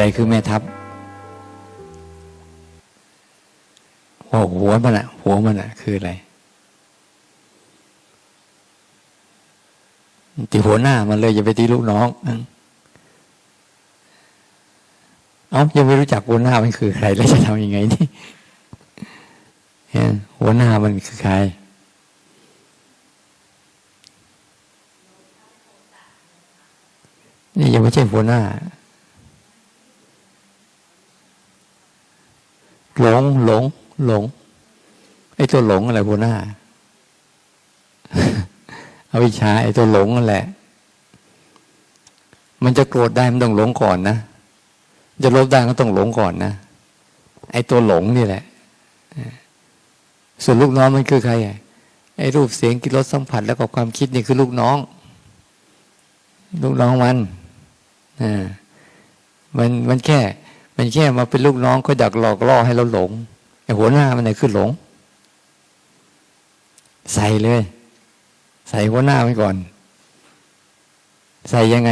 อะไรคือแม่ทัพหัวหัวมันอะหัวมันอะคืออะไรตีหัวหน้ามันเลยอย่าไปตีลูกน้อง เอ้ายังไม่รู้จักหัวหน้ามันคือใคร แล้วจะทำยังไงนี่หัวหน้ามันคือใครนี่ยังไม่ใช่หัวหน้า หลงหลง หลงไอ้ตัวหลงอะไรหัวหน้าเอาวิชาไอ้ตัวหลงนั่นแหละ มันจะโกรธได้มันต้องหลงก่อนนะจะลบได้ก็ต้องหลงก่อนนะไอ้ตัวหลงนี่แหละส่วนลูกน้องมันคือใครไอ้รูปเสียงกินรสสัมผัสแล้วก็ความคิดนี่คือลูกน้อง ลูกน้องมันอ่ามันมันแค่ มันแค่มาเป็นลูกน้องก็ดักหลอกล่อให้เราหลงไอ้หัวหน้ามันไหนคือหลง ใส่เลย ใส่หัวหน้าไว้ก่อน ใส่ยังไง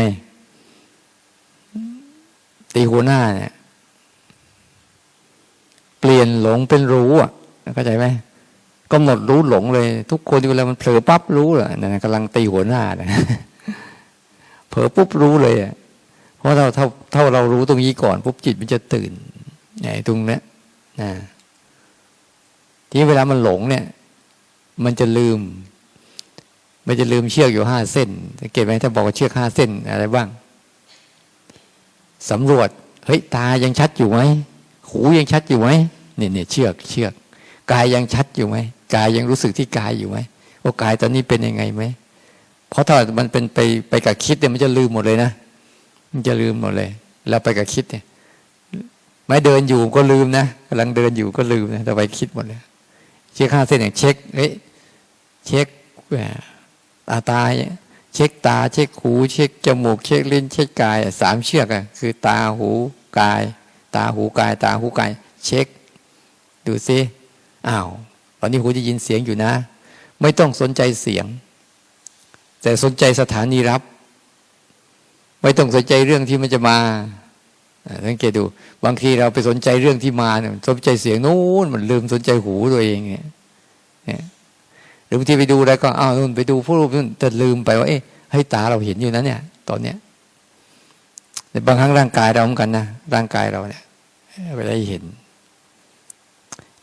ตีหัวหน้าเนี่ยเปลี่ยนหลงเป็นรู้อะเข้าใจไหมก็หมดรู้หลงเลย ทุกคนเวลามันเผลอปั๊บรู้เหรอนั่นกำลังตีหัวหน้านะเผลอปุ๊บรู้เลยอะ เพราะเราเท่าเท่าเรารู้ตรงนี้ก่อนปุ๊บจิตมันจะตื่นไอ้ตรงนี้นะที่เวลามันหลงเนี่ย มันจะลืม มันจะลืมเชือกอยู่ห้าเส้นสังเกตไหมถ้าบอกว่าเชือกห้าเส้นอะไรบ้างสำรวจเฮ้ยตายังชัดอยู่ไหมหูยังชัดอยู่ไหมเนี่ยเนี่ยเชือกเชือกกายยังชัดอยู่ไหมกายยังรู้สึกที่กายอยู่ไหมว่ากายตอนนี้เป็นยังไงไหมเพราะถ้ามันเป็นไปไปกับคิดเนี่ยมันจะลืมหมดเลยนะ จะลืมหมดเลยแล้วไปกับคิดเนี่ยไม่เดินอยู่ก็ลืมนะกำลังเดินอยู่ก็ลืมนะแต่ไปคิดหมดเลยเช็คห้าเส้นอย่างเช็คเฮ้ยเช็คตาตาเช็คตา เช็คหู เช็คจมูก เช็คลิ้น เช็คกายสามเชือกอะคือ ตาหูกาย ตาหูกาย ตาหูกาย เช็ค ดูซิอ้าวตอนนี้หูจะยินเสียงอยู่นะ ไม่ต้องสนใจเสียง แต่สนใจสถานีรับ ไม่ต้องสนใจเรื่องที่มันจะมาสังเกตดู บางทีเราไปสนใจเรื่องที่มาเนี่ยสนใจเสียงนู้นมันลืมสนใจหูตัวเองเนี่ยหรือบางทีไปดูอะไรก็อ้าวนู่นไปดูผู้รูปนู่นแต่ลืมไปว่าเอ๊ะให้ตาเราเห็นอยู่นะเนี่ย ตอนเนี้ยแต่บางครั้งร่างกายเราเหมือนกันนะร่างกายเราเนี่ยเวลาเห็น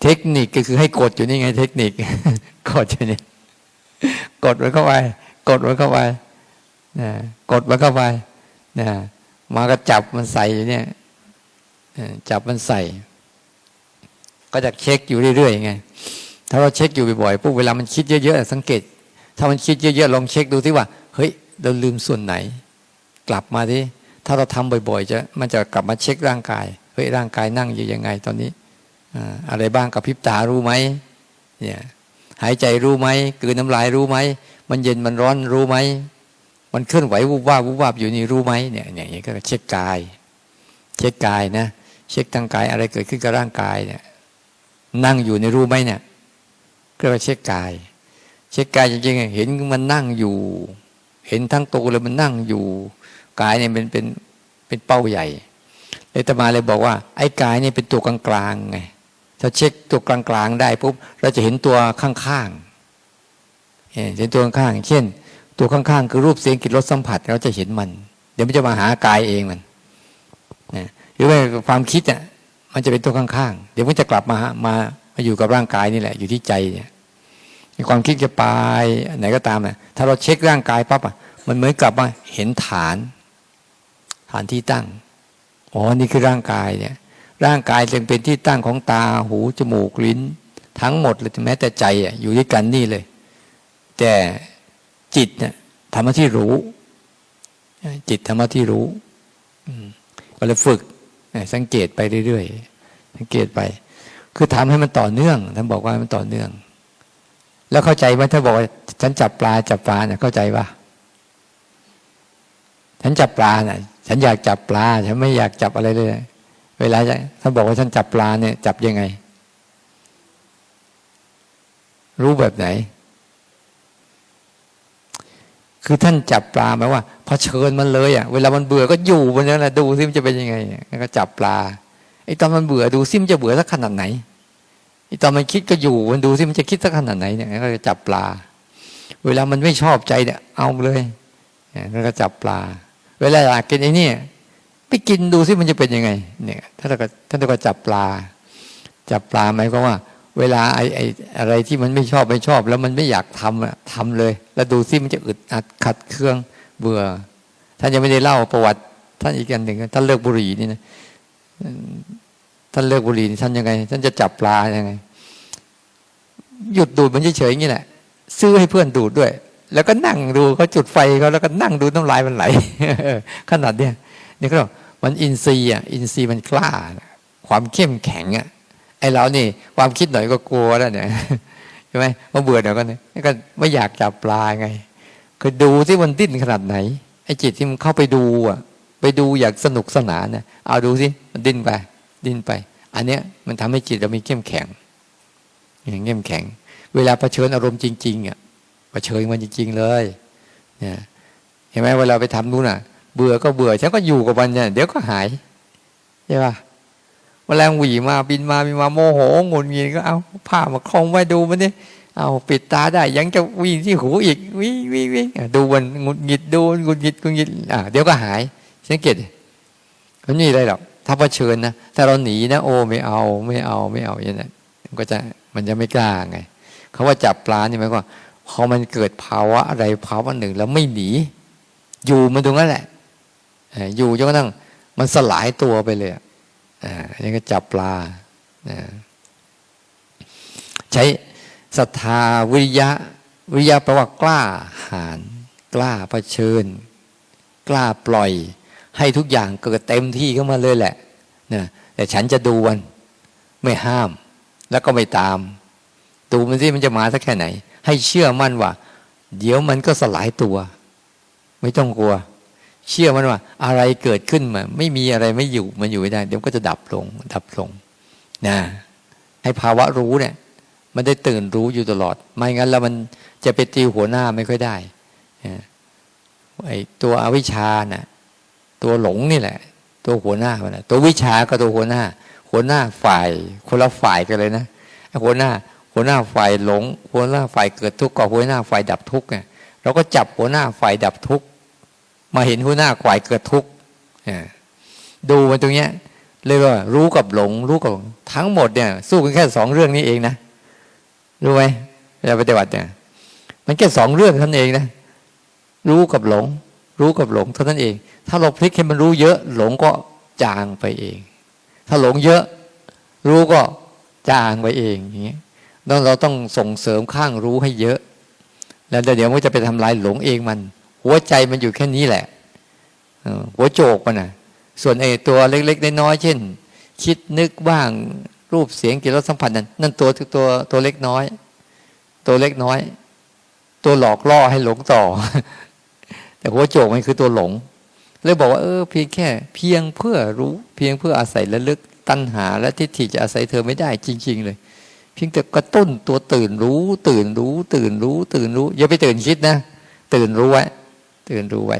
เทคนิคก็คือให้กดอยู่นี่ไง เทคนิคกดอยู่นี่กดไว้เข้าไปกดไว้เข้าไปนะกดไว้เข้าไป นะมาก็จับมันใส่อยู่เนี่ยจับมันใส่ ก็จะเช็คอยู่เรื่อยๆไงถ้าเราเช็คอยู่บ่อยๆปุ๊บเวลามันคิดเยอะๆสังเกต ถ้ามันคิดเยอะๆลองเช็คดูที่ว่า เฮ้ย เราลืมส่วนไหน กลับมาที่ถ้าเราทำบ่อยๆ จะมันจะกลับมาเช็คร่างกายเฮ้ยร่างกายนั่งอยู่ยังไงตอนนี้อะไรบ้างกับพิบตารู้ไหมเนี่ยหายใจรู้ไหมกืนน้ำลายรู้ไหมมันเย็นมันร้อนรู้ไหม มันเคลื่อนไหววุบวาบวุบวาบอยู่นี่รู้ไหมเนี่ยอย่างนี้ก็เช็คกาย เช็คกายนะ เช็คทางกายอะไรเกิดขึ้นกับร่างกายเนี่ย นั่งอยู่ในรู้ไหมเนี่ยก็เช็คกาย เช็คกายจริงๆเห็นมันนั่งอยู่ เห็นทั้งตัวเลยมันนั่งอยู่กายเนี่ยเป็นเป็นเป็นเป้าใหญ่เลยตมาเลยบอกว่า ไอ้กายเนี่ยเป็นตัวกลางๆไงถ้าเช็คตัวกลางๆได้ปุ๊บเราจะเห็นตัวข้างๆเห็นตัวข้างๆเช่น ตัวข้างๆ คือรูปเสียงกลิ่นรสสัมผัสเราจะเห็นมัน เดี๋ยวมันจะมาหากายเองมันหรือว่าความคิดอะมันจะเป็นตัวข้างๆ เดี๋ยวมันจะกลับมามามาอยู่กับร่างกายนี่แหละ อยู่ที่ใจเนี่ยความคิดจะไปไหนก็ตามนะถ้าเราเช็คร่างกายปั๊บอะมันเหมือนกับว่าเห็นฐาน ฐานที่ตั้งอ๋อนี่คือร่างกายเนี่ย ร่างกายจึงเป็นที่ตั้งของตาหูจมูกลิ้น ทั้งหมดเลยแม้แต่ใจอะอยู่ด้วยกันนี่เลย แต่ จิตเนี่ยทำหน้าที่รู้ จิตทำหน้าที่รู้ก็เลยฝึก สังเกตไปเรื่อยๆสังเกตไป คือทำให้มันต่อเนื่องท่านบอกว่ามันต่อเนื่อง แล้วเข้าใจว่าถ้าบอกฉันจับปลาจับปลาเนี่ยเข้าใจว่าฉันจับปลาเนี่ยฉันอยากจับปลาฉันไม่อยากจับอะไรเลย เวลาท่านบอกว่าฉันจับปลาเนี่ย จับยังไง รู้แบบไหน คือท่านจับปลาหมายว่าพอเชิญมันเลยอะเวลามันเบื่อก็อยู่บนนั้นแหละดูซิมันจะเป็นยังไงแล้วก็จับปลาไอ้ตอนมันเบื่อดูซิมันจะเบื่อสักขนาดไหนไอ้ตอนมันคิดก็อยู่มันดูซิมันจะคิดสักขนาดไหนเนี่ยแล้วก็จับปลา เวลามันไม่ชอบใจเนี่ยเอาเลยเนี่ยแล้วก็จับปลา เวลาอยากกินไอ้นี่ไปกินดูซิมันจะเป็นยังไง เนี่ยท่านก็ท่านก็จับปลา จับปลาหมายความว่า เวลาไอ้ไอ้อะไรที่มันไม่ชอบไม่ชอบ แล้วมันไม่อยากทำอะทำเลย แล้วดูซิมันจะอึดอัดขัดเครื่องเบื่อ ท่านยังไม่ได้เล่าประวัติ ท่านอีกอันหนึ่งท่านเลิกบุหรี่นี่นะท่านเลิกบุหรี่ท่านยังไง ท่านจะจับปลายังไง หยุดดูดมันเฉยๆอย่างนี้แหละซื้อให้เพื่อนดูดด้วย แล้วก็นั่งดูเขาจุดไฟเขาแล้วก็นั่งดูน้ำลายมันไหลขนาดเนี้ยนี่ก็มันอินทรีย์อะอินทรีย์มันกล้า ความเข้มแข็งอะ ไอเรานี่ความคิดหน่อยก็กลัวแล้วเนี่ยใช่ไหมมาเบื่อเดี๋ยวก็เนี่ยก็ไม่อยากจับปลาไงคือดูที่มันดิ้นขนาดไหนไอ้จิตที่มันเข้าไปดูอะ ไปดูอยากสนุกสนานเนี่ยเอาดูสิมันดิ้นไป ดิ้นไป อันเนี้ยมันทำให้จิตเรามีเข้มแข็งอย่างเข้มแข็ง เวลาเผชิญอารมณ์จริงๆอะเผชิญมันจริง ๆ เลยเนี่ยเห็นไหมเวลาไปทำนู่นน่ะ เบื่อก็เบื่อฉันก็อยู่กับมันเนี่ยเดี๋ยวก็หายใช่ปะ มแมลงหวีมาบินมาบินมาโมโหงุนงิดก็เอาผ้ามาคล้องไว้ดูมันนี่เอาปิดตาได้ ยังจะวิ่งที่หูอีกวิ่งวิ่งวิ่งดูมันงุนงิดดูงุนงิดงุนงิดอะเดี๋ยวก็หายสังเกตมันไม่มีอะไรหรอกถ้าเผชิญนะถ้าเราหนีนะโอ้ไม่เอาไม่เอาไม่เอาอย่างนั้นมันก็จะมันจะไม่กล้าไงเขาว่าจับปลานี่หมายความว่าพอมันเกิดภาวะอะไรภาวะหนึ่งแล้วไม่หนี อยู่มันตรงนั้นแหละอยู่จนกระทั่งมันสลายตัวไปเลยอะ นนี้ก็จับปลาอ่าใช้ศรัทธาวิริยะ วิริยะแปลว่ากล้าหาญกล้าเผชิญ กล้าปล่อย ให้ทุกอย่างเกิดเต็มที่เข้ามาเลยแหละนะแต่ฉันจะดูมันไม่ห้าม แล้วก็ไม่ตาม ดูมันสิมันจะมาสักแค่ไหน ให้เชื่อมั่นว่า เดี๋ยวมันก็สลายตัว ไม่ต้องกลัว เชื่อมันว่า อะไรเกิดขึ้นมา ไม่มีอะไรไม่อยู่มันอยู่ไม่ได้ เดี๋ยวก็จะดับลง ดับลงนะให้ภาวะรู้เนี่ย มันได้ตื่นรู้อยู่ตลอด ไม่งั้นแล้วมันจะไปตีหัวหน้าไม่ค่อยได้นะไอ้ตัวอวิชชาน่ะ ตัวหลงนี่แหละ ตัวหัวหน้ามันนะตัววิชาก็ตัวหัวหน้า หัวหน้าฝ่าย คนละฝ่ายกันเลยนะไอหัวหน้า หัวหน้าฝ่ายหลง หัวหน้าฝ่ายเกิดทุกข์กับหัวหน้าฝ่ายดับทุกข์ไงเราก็จับหัวหน้าฝ่ายดับทุกข์ มาเห็นหัวหน้าฝ่ายเกิดทุกข์เนี่ยดูมันตรงเนี้ยเลยว่ารู้กับหลง รู้กับหลงทั้งหมดเนี่ย สู้กันแค่สองเรื่องนี้เองนะรู้ไหมเวลาปฏิบัติเนี่ยมันแค่สองเรื่องเท่านั้นเองนะรู้กับหลง รู้กับหลงเท่านั้นเอง ถ้าเราพลิกให้มันรู้เยอะ หลงก็จางไปเอง ถ้าหลงเยอะ รู้ก็จางไปเองอย่างเงี้ยต้องเราต้องส่งเสริมข้างรู้ให้เยอะ แล้วเดี๋ยวมันจะไปทำลายหลงเองมัน หัวใจมันอยู่แค่นี้แหละหัวโจกมันนะส่วนไอ้ตัวเล็กๆน้อยๆเช่น คิดนึกบ้างรูปเสียงกลิ่นรสสัมผัสนั่นนั่นตัวตัวตัวเล็กน้อย ตัวเล็กน้อย ตัวหลอกล่อให้หลงต่อ แต่หัวโจกมันคือตัวหลงเลยบอกว่าเออเพียงแค่ เพียงเพื่อรู้ เพียงเพื่ออาศัยระลึกตัณหาและทิฏฐิจะอาศัยเธอไม่ได้จริง ๆ เลย เพียงแต่กระตุ้นตัวตื่นรู้ ตื่นรู้ ตื่นรู้ ตื่นรู้ อย่าไปตื่นคิดนะ ตื่นรู้ไว้ ตื่นรู้ไว้